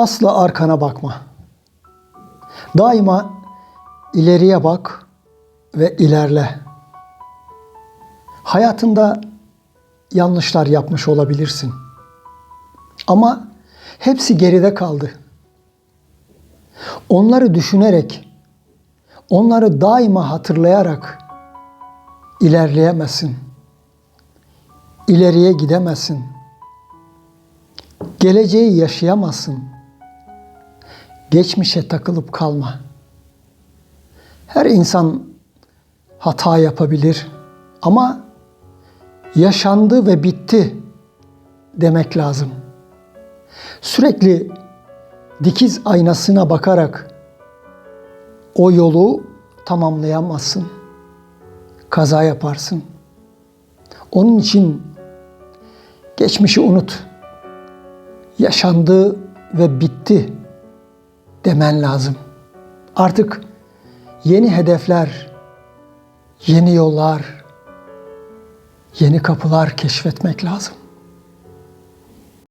Asla arkana bakma. Daima ileriye bak ve ilerle. Hayatında yanlışlar yapmış olabilirsin. Ama hepsi geride kaldı. Onları düşünerek, onları daima hatırlayarak ilerleyemezsin. İleriye gidemezsin. Geleceği yaşayamazsın. Geçmişe takılıp kalma. Her insan hata yapabilir ama yaşandı ve bitti demek lazım. Sürekli dikiz aynasına bakarak o yolu tamamlayamazsın. Kaza yaparsın. Onun için geçmişi unut. Yaşandı ve bitti demen lazım. Artık yeni hedefler, yeni yollar, yeni kapılar keşfetmek lazım.